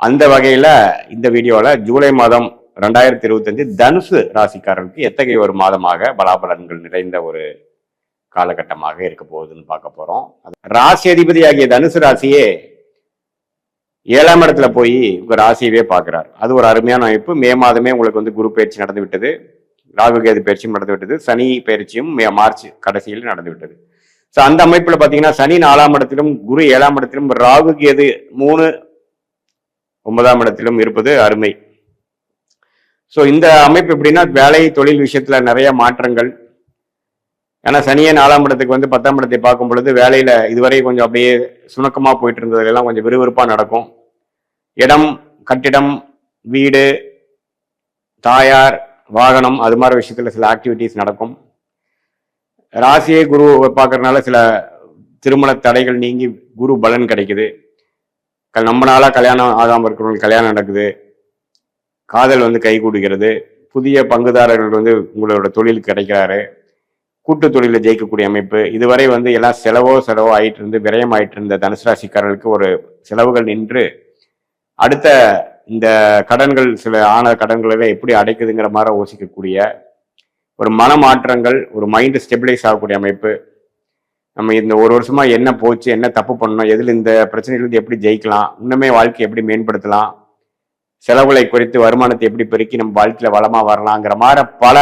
அந்த வகையில இந்த வீடியோல ஜூலை மாதம் ரெண்டாயிரத்தி இருபத்தஞ்சு தனுசு ராசிக்காரனுக்கு எத்தகைய ஒரு மாதமாக பலாபலன்கள் நிறைந்த ஒரு காலகட்டமாக இருக்க போகுதுன்னு பார்க்க போறோம். ராசி அதிபதியாகிய தனுசு ராசியே ஏழாம் இடத்துல போய் உங்க ராசியவே பார்க்கிறார். அது ஒரு அருமையான அமைப்பு. மே மாதமே உங்களுக்கு வந்து குரு பயிற்சி நடந்து விட்டது. ராகு கேது பயிற்சியும் நடந்து விட்டது. சனி பயிற்சியும் மே மார்ச் கடைசியில் நடந்து விட்டது. ஸோ அந்த அமைப்பில் பார்த்தீங்கன்னா சனி நாலாம் இடத்திலும் குரு ஏழாம் இடத்திலும் ராகு கேது மூணு ஒன்பதாம் இடத்திலும் இருப்பது அருமை. ஸோ இந்த அமைப்பு எப்படின்னா வேலை தொழில் விஷயத்துல நிறைய மாற்றங்கள். ஏன்னா சனியே நாலாம் இடத்துக்கு வந்து பத்தாம் இடத்தை பார்க்கும் பொழுது வேலையில இதுவரை கொஞ்சம் அப்படியே சுணக்கமாக போயிட்டு இருந்ததெல்லாம் கொஞ்சம் விறுவிறுப்பாக நடக்கும். இடம் கட்டிடம் வீடு தாயார் வாகனம் அது மாதிரி விஷயத்துல சில ஆக்டிவிட்டிஸ் நடக்கும். ராசியை குரு பார்க்கறதுனால சில திருமண தடைகள் நீங்கி குரு பலன் கிடைக்குது. க- நம்ம நாளாக கல்யாணம் ஆகாமல் இருக்கிறவங்களுக்கு கல்யாணம் நடக்குது. காதல் வந்து கை கூடுகிறது. புதிய பங்குதாரர்கள் வந்து உங்களோட தொழில் கிடைக்கிறாரு. கூட்டு தொழிலில் ஜெயிக்கக்கூடிய அமைப்பு. இதுவரை வந்து எல்லாம் செலவோ செலவோ ஆயிட்டு இருந்து விரயம் ஆயிட்டு இருந்த தனுசு ராசிக்காரர்களுக்கு ஒரு செலவுகள் நின்று அடுத்த இந்த கடன்கள் சில ஆன கடன்களை எப்படி அடைக்குதுங்கிற மாதிரி யோசிக்கக்கூடிய ஒரு மனமாற்றங்கள் ஒரு மைண்டு ஸ்டெபிலைஸ் ஆகக்கூடிய அமைப்பு. நம்ம இந்த ஒரு வருஷமா என்ன போச்சு என்ன தப்பு பண்ணணும் எதில் இந்த பிரச்சனையிலிருந்து எப்படி ஜெயிக்கலாம் இன்னுமே வாழ்க்கையை எப்படி மேம்படுத்தலாம் செலவுகளை குறைத்து வருமானத்தை எப்படி பெருக்கி நம்ம வாழ்க்கையில வளமா வரலாங்கிற மாதிரி பல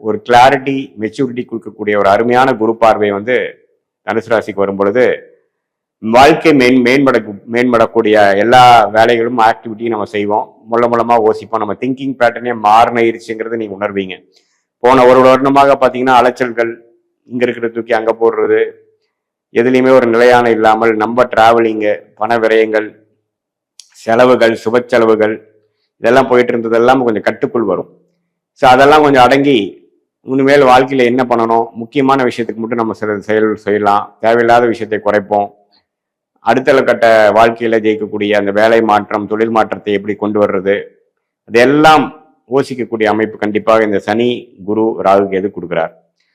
ஒரு கிளாரிட்டி மெச்சூரிட்டி கொடுக்கக்கூடிய ஒரு அருமையான குரு பார்வை வந்து தனுசு ராசிக்கு வரும் பொழுது வாழ்க்கை மேன் மேம்பட மேம்படக்கூடிய எல்லா வேலைகளும் ஆக்டிவிட்டியும் நம்ம செய்வோம். முள்ள மூலமா யோசிப்போம். நம்ம திங்கிங் பேட்டர்னே மாறினிருச்சுங்கிறத நீங்க உணர்வீங்க. போன ஒரு வருடமாக பார்த்தீங்கன்னா அலைச்சல்கள் இங்க இருக்கிற தூக்கி அங்க போடுறது. எதுலேயுமே ஒரு நிலையான இல்லாமல் நம்ம டிராவலிங்கு பண விரயங்கள் செலவுகள் சுப செலவுகள் இதெல்லாம் போயிட்டு இருந்ததெல்லாம் கொஞ்சம் கட்டுக்குள் வரும். ஸோ அதெல்லாம் கொஞ்சம் அடங்கி இனிமேல் வாழ்க்கையில் என்ன பண்ணணும்? முக்கியமான விஷயத்துக்கு மட்டும் நம்ம சில செயல் செய்யலாம். தேவையில்லாத விஷயத்தை குறைப்போம். அடுத்த கட்ட வாழ்க்கையில் ஜெயிக்கக்கூடிய அந்த வேலை மாற்றம் தொழில் மாற்றத்தை எப்படி கொண்டு வர்றது? அதெல்லாம் யோசிக்கக்கூடிய அமைப்பு கண்டிப்பாக இந்த சனி குரு ராகு கேது கொடுக்குறார்.